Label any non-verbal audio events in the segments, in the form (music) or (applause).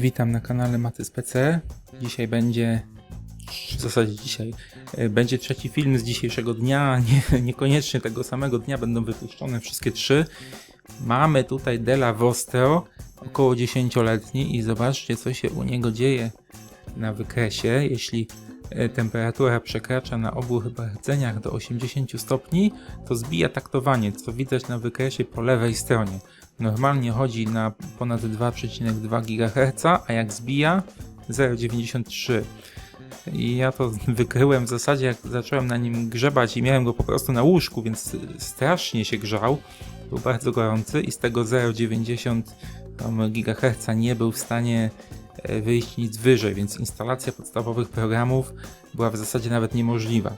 Witam na kanale Matys PC. Dzisiaj będzie, w zasadzie dzisiaj, e, będzie trzeci film z dzisiejszego dnia. (laughs) Nie, niekoniecznie tego samego dnia będą wypuszczone wszystkie trzy. Mamy tutaj Della Vostro, około 10-letni i zobaczcie co się u niego dzieje na wykresie. Jeśli e, temperatura przekracza na obu chyba rdzeniach do 80 stopni, to zbija taktowanie, co widać na wykresie po lewej stronie. Normalnie chodzi na ponad 2,2 GHz, a jak zbija 0,93. I ja to (laughs) wykryłem w zasadzie, jak zacząłem na nim grzebać i miałem go po prostu na łóżku, więc strasznie się grzał. Był bardzo gorący i z tego 0,90 tam GHz nie był w stanie e, wyjść nic wyżej, więc instalacja podstawowych programów była w zasadzie nawet niemożliwa.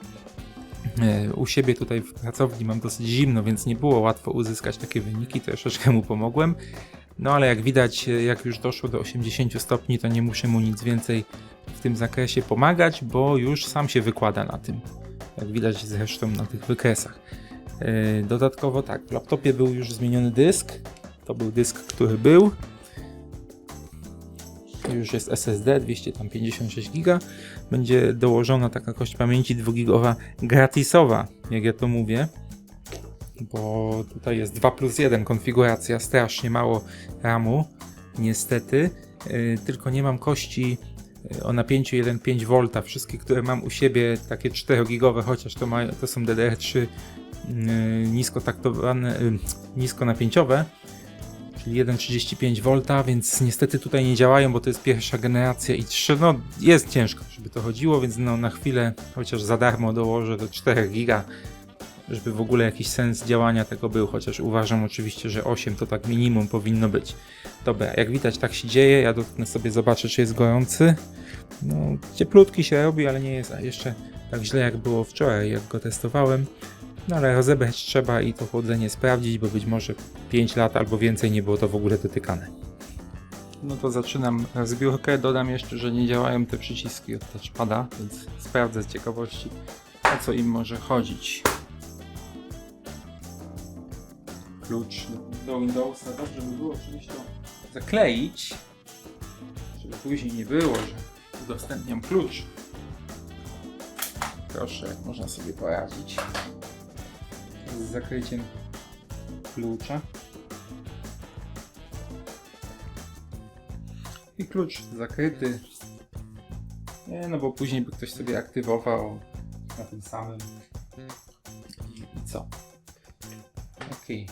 E, U siebie tutaj w pracowni mam dosyć zimno, więc nie było łatwo uzyskać takie wyniki, troszeczkę mu pomogłem. No ale jak widać, e, jak już doszło do 80 stopni, to nie muszę mu nic więcej w tym zakresie pomagać, bo już sam się wykłada na tym. Jak widać zresztą na tych wykresach. E, Dodatkowo tak, w laptopie był już zmieniony dysk. To był dysk, który był. Już jest SSD 256 GB. Będzie dołożona taka kość pamięci 2 gigowa gratisowa, jak ja to mówię. Bo tutaj jest 2 plus 1 konfiguracja, strasznie mało RAMu, niestety. Yy, tylko nie mam kości yy, o napięciu 1,5 V. Wszystkie, które mam u siebie, takie 4 gigowe, chociaż to, mają, to są DDR3 yy, nisko taktowane, yy, nisko napięciowe czyli 1,35 V, więc niestety tutaj nie działają, bo to jest pierwsza generacja i 3, no jest ciężko, żeby to chodziło, więc no na chwilę chociaż za darmo dołożę do 4 giga, żeby w ogóle jakiś sens działania tego był, chociaż uważam oczywiście, że 8 to tak minimum powinno być. Dobra, jak widać tak się dzieje, ja dotknę sobie, zobaczę czy jest gorący. No cieplutki się robi, ale nie jest jeszcze tak źle jak było wczoraj, jak go testowałem. No ale rozebrać trzeba i to chłodzenie sprawdzić, bo być może 5 lat albo więcej nie było to w ogóle dotykane. No to zaczynam zbiórkę. Dodam jeszcze, że nie działają te przyciski od touchpada, więc sprawdzę z ciekawości o co im może chodzić. Klucz do, do Windowsa. Dobrze by było oczywiście zakleić, żeby później nie było, że udostępniam klucz. Proszę, jak można sobie poradzić z zakryciem klucza. I klucz zakryty. Nie, no bo później by ktoś sobie aktywował na tym samym. I, co? Okej.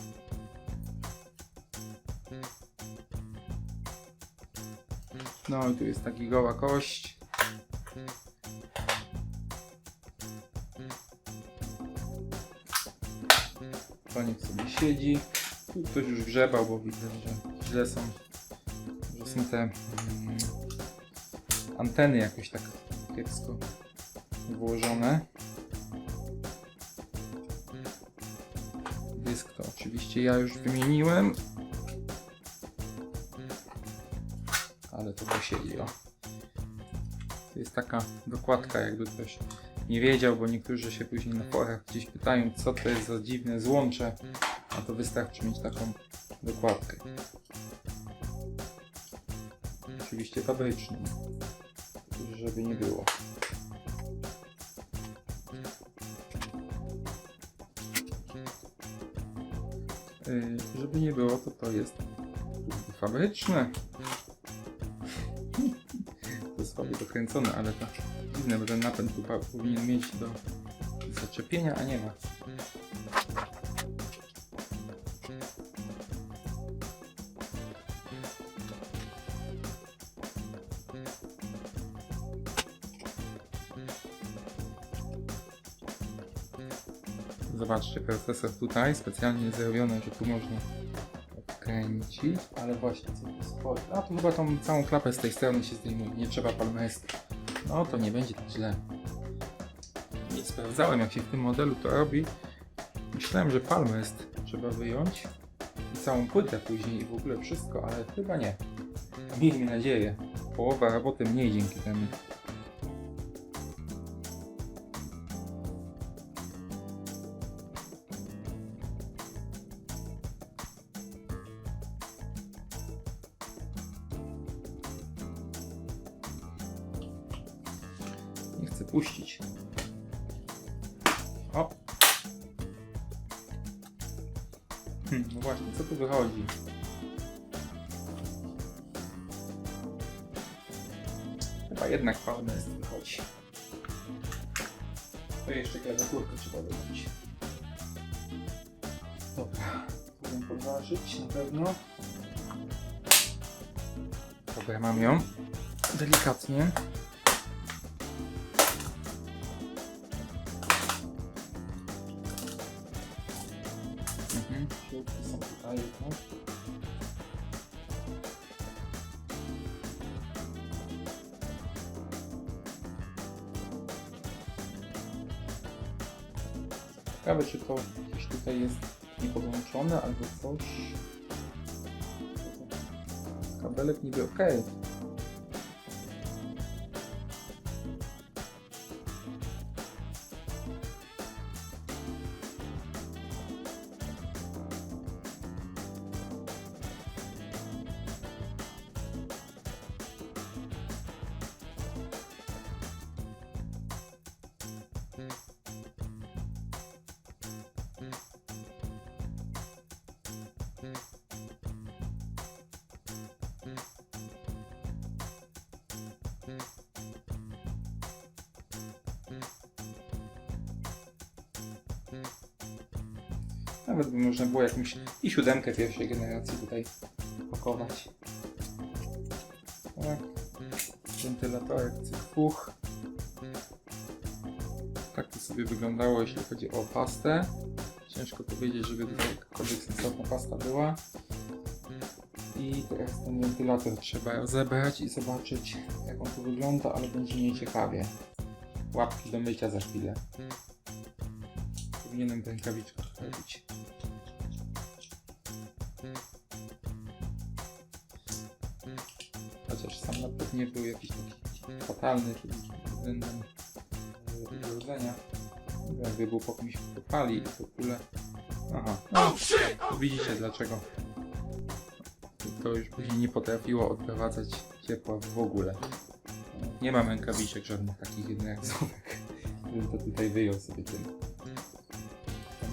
No i tu jest ta gigowa kość. To niech sobie siedzi. Tu ktoś już grzebał, bo widzę, że źle są, że są te mm, anteny jakoś tak kiepsko włożone. Dysk to oczywiście ja już wymieniłem. Ale to posiedzi, o. To jest taka dokładka, jakby ktoś nie wiedział, bo niektórzy się później na forach gdzieś pytają, co to jest za dziwne złącze, a to wystarczy mieć taką dokładkę. Oczywiście fabryczną, żeby nie było. Yy, żeby nie było, to to jest fabryczne. (laughs) To jest słabo dokręcone, ale to dziwne, bo ten napęd pa- powinien mieć do zaczepienia, a nie ma. Zobaczcie, procesor tutaj specjalnie zrobione, że tu można odkręcić, ale właśnie co tu spod... A tu chyba tą całą klapę z tej strony się zdejmuje, nie trzeba palmestra. No to nie będzie tak źle. Nie sprawdzałem jak się w tym modelu to robi. Myślałem, że palmest trzeba wyjąć i całą płytę później i w ogóle wszystko, ale chyba nie. Miejmy nadzieję. Połowa roboty mniej dzięki temu. Wypuścić. O! Hmm, no właśnie, co tu wychodzi? Chyba jednak Palmest wychodzi. To jeszcze klawiaturkę trzeba dodać. Dobra, chcę podważyć na pewno. Dobra, mam ją. Delikatnie. Śrubki są tutaj. Ciekawe, czy to gdzieś tutaj jest niepodłączone albo coś. Kabelek niby ok. Nawet by można było jakąś i siódemkę pierwszej generacji tutaj pakować. Tak. Wentylatorek cykuch. Tak to sobie wyglądało, jeśli chodzi o pastę. Ciężko powiedzieć, żeby tutaj jakakolwiek sensowna pasta była. I teraz ten wentylator trzeba rozebrać i zobaczyć jak on tu wygląda, ale będzie nieciekawie. Łapki do mycia za chwilę. Powinienem w rękawiczkach robić. Chociaż sam napęd nie był jakiś taki fatalny pod względem e, urodzenia. Jakby był po kimś popali i w ogóle. Aha. No, widzicie dlaczego. To już później nie potrafiło odprowadzać ciepła w ogóle. Nie mam rękawiczek żadnych takich jednorazowych. (laughs) Bym to tutaj wyjął sobie tym.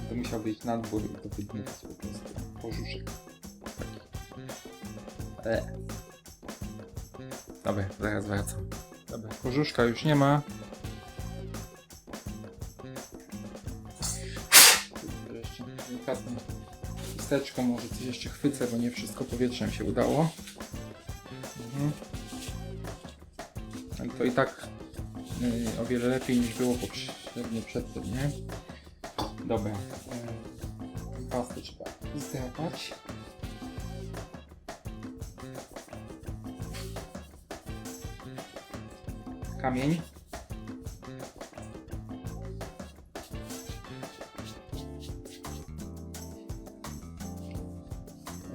To musiał być na dwór i to wydmuchać po prostu. Pożuszek. Taki. E. Dobra, zaraz wracam. Dobra, korzuszka już nie ma. Jeszcze delikatnie chusteczką może coś jeszcze chwycę, bo nie wszystko powietrzem się udało. Mhm. Ale to i tak y, o wiele lepiej niż było poprzednio przed tym, nie? Dobra. Y, pastę trzeba zdrapać. Kamień.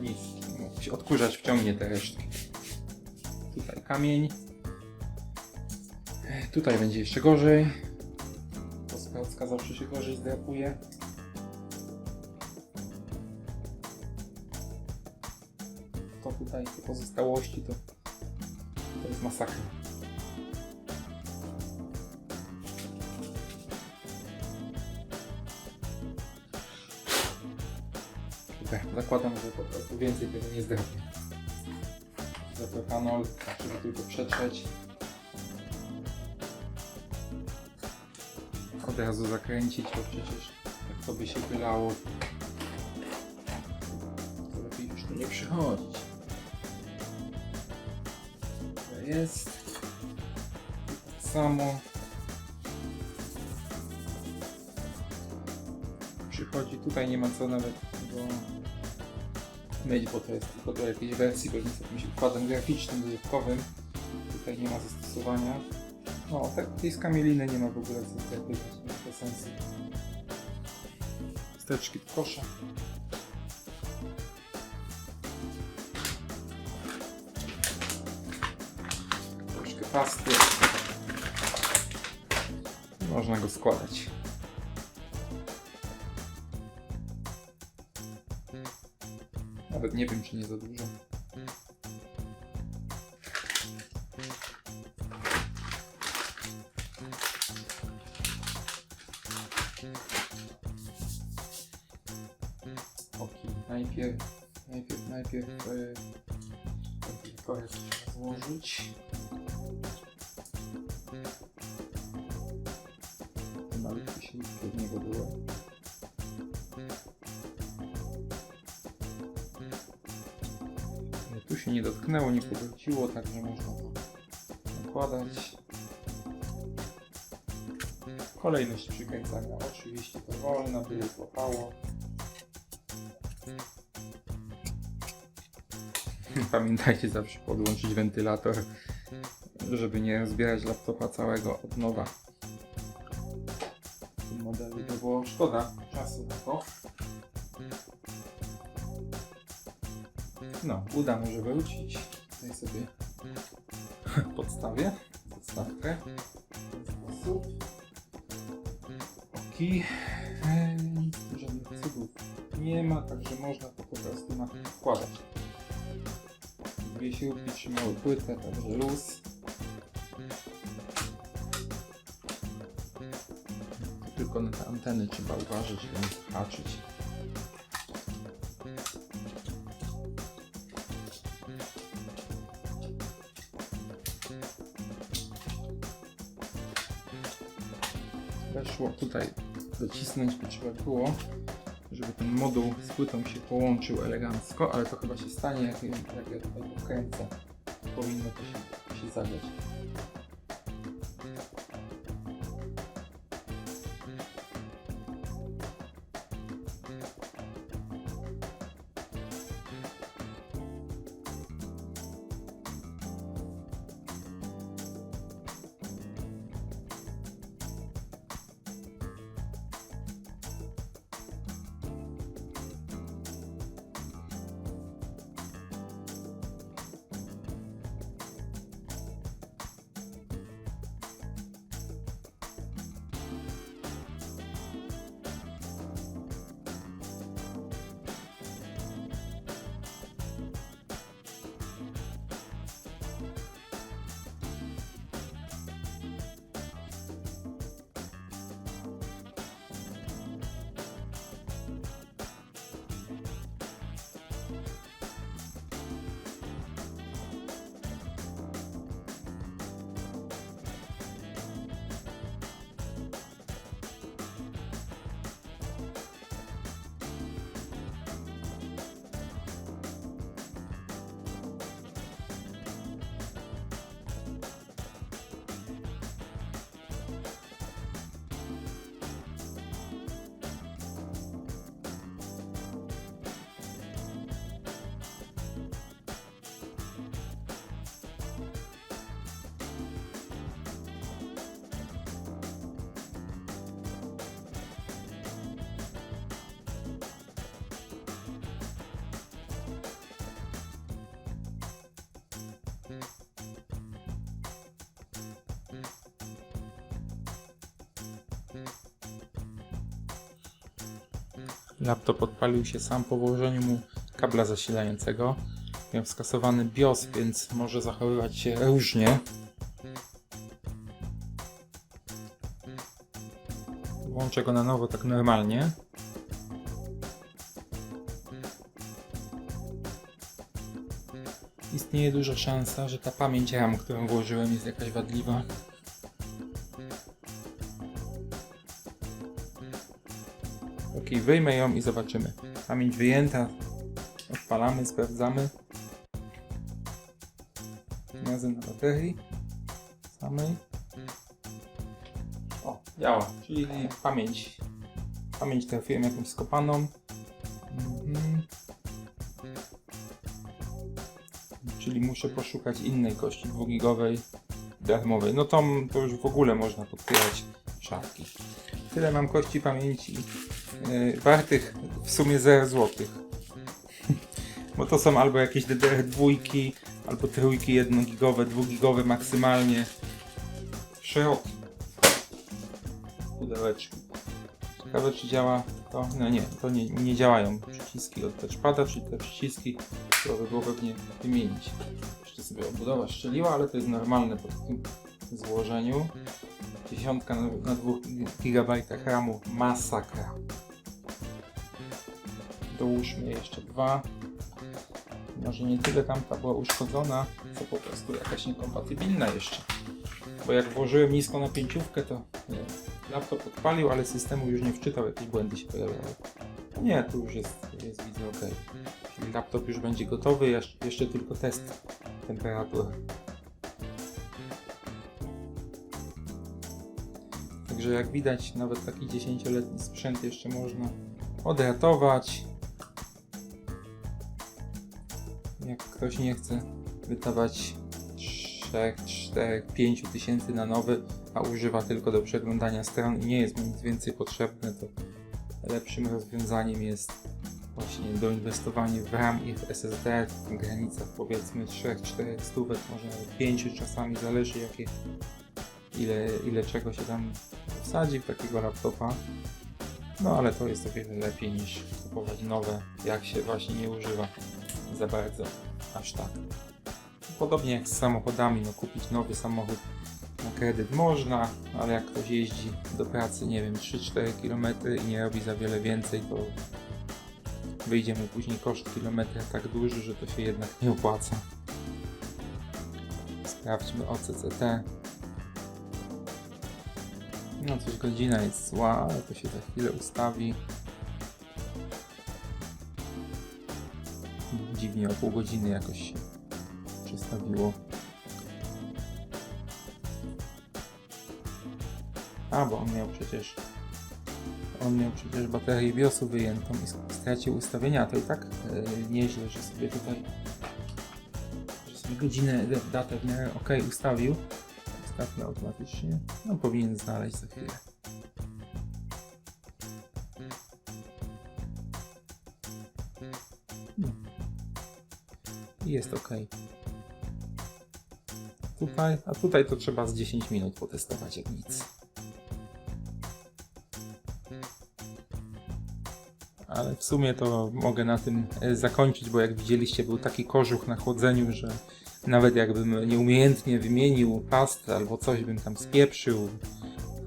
Nic. Odkurzacz wciągnie te resztki. Tutaj kamień. E, Tutaj będzie jeszcze gorzej. To skałka zawsze się gorzej zdrapuje. To tutaj, te pozostałości to, to jest masakra. Zakładam, że po prostu więcej tego nie zdrapię. Zapropanol, żeby tylko przetrzeć. Od razu zakręcić, bo przecież jak to by się wylało, to lepiej już tu nie przychodzić. To jest. Samo. Przychodzi, tutaj nie ma co nawet myć, bo to jest tylko do jakiejś wersji, pewnie z jakimś układem graficznym dodatkowym. Tutaj nie ma zastosowania. No, tak, tej skamieliny nie ma w ogóle zdrapywać, nie sensu. Steczki w kosza. Troszkę pasty. Można go składać. nawet nie wiem, czy nie za dużo. Ok, najpierw, najpierw, najpierw, yy, najpierw to jeszcze się było. Nie dotknęło, nie powróciło, także można nakładać. Kolejność przykręcania oczywiście powolna, by złapało. (laughs) Pamiętajcie zawsze podłączyć wentylator, żeby nie zbierać laptopa całego od nowa. W tym modelu to było szkoda No, uda może wrócić. Tutaj sobie podstawię podstawkę w ten sposób. Oki. Eee, Nic żadnych cudów nie ma, także można to po prostu na wkładać. Dwie śrubki trzymały płytę, także luz. Tylko na te anteny trzeba uważać, nie haczyć. Tutaj docisnąć by trzeba było, żeby ten moduł z płytą się połączył elegancko, ale to chyba się stanie, jak, jak ja tutaj pokręcę. Powinno to się, się. Laptop odpalił się sam po włożeniu mu kabla zasilającego. Miał skasowany BIOS, więc może zachowywać się różnie. Włączę go na nowo tak normalnie. Istnieje duża szansa, że ta pamięć RAM, którą włożyłem jest jakaś wadliwa. Wyjmę ją i zobaczymy. Pamięć wyjęta. Odpalamy, sprawdzamy. Magazyn na baterii. Samej. O, działa. Czyli pamięć. Pamięć trafiłem jakąś skopaną. Mhm. Czyli muszę poszukać innej kości dwugigowej darmowej. No to, to już w ogóle można podpierać Tyle mam kości pamięci yy, wartych w sumie 0 zł. (laughs) Bo to są albo jakieś DDR dwójki, albo trójki jednogigowe, dwugigowe maksymalnie. Szeroki. Pudełeczki. Ciekawe czy działa to? No nie, to nie, nie działają przyciski od touchpada, czyli te przyciski trzeba by było pewnie wymienić. Jeszcze sobie obudowa szczeliła, ale to jest normalne po takim złożeniu. Dziesiątka na, na 2 GB RAMu masakra. dołóżmy jeszcze dwa. Może nie tyle tamta była uszkodzona, co po prostu jakaś niekompatybilna jeszcze. Bo jak włożyłem nisko napięciówkę, to nie, laptop odpalił, ale systemu już nie wczytał, jakieś błędy się pojawiały. Nie, tu już jest, jest widzę ok. Czyli laptop już będzie gotowy, jeszcze, jeszcze tylko test temperatury. Także jak widać, nawet taki 10-letni sprzęt jeszcze można odratować. Jak ktoś nie chce wydawać 3, 4, 5 tysięcy na nowy, a używa tylko do przeglądania stron i nie jest mu nic więcej potrzebne, to lepszym rozwiązaniem jest właśnie doinwestowanie w RAM i w SSD w granicach powiedzmy 3-4 stówek, może nawet 5 czasami, zależy jakie, ile, ile czego się tam wsadzi w takiego laptopa. No ale to jest o wiele lepiej niż kupować nowe, jak się właśnie nie używa za bardzo, aż tak. Podobnie jak z samochodami, no kupić nowy samochód na kredyt można, ale jak ktoś jeździ do pracy, nie wiem, 3-4 km i nie robi za wiele więcej, to wyjdzie mu później koszt kilometra tak duży, że to się jednak nie opłaca. Sprawdźmy OCCT. No coś godzina jest zła, ale to się za chwilę ustawi. Dziwnie o pół godziny jakoś się przestawiło. A, bo on miał przecież on miał przecież baterię BIOSu wyjętą i stracił ustawienia, to i tak e, nieźle, że sobie tutaj że sobie godzinę, datę w miarę ok ustawił. Ustawmy automatycznie. No powinien znaleźć za chwilę. I jest ok. Tutaj, a tutaj to trzeba z 10 minut potestować jak nic. Ale w sumie to mogę na tym e, zakończyć, bo jak widzieliście był taki kożuch na chłodzeniu, że nawet jakbym nieumiejętnie wymienił pastę albo coś bym tam spieprzył,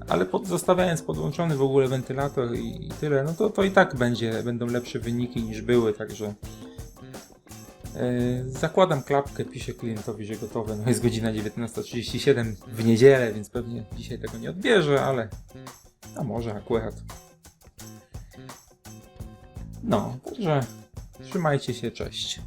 ale pod, zostawiając podłączony w ogóle wentylator i, i tyle, no to, to i tak będzie, będą lepsze wyniki niż były, także e, zakładam klapkę, piszę klientowi, że gotowe, no jest godzina 19.37 w niedzielę, więc pewnie dzisiaj tego nie odbierze, ale a może akurat. No, także trzymajcie się, cześć.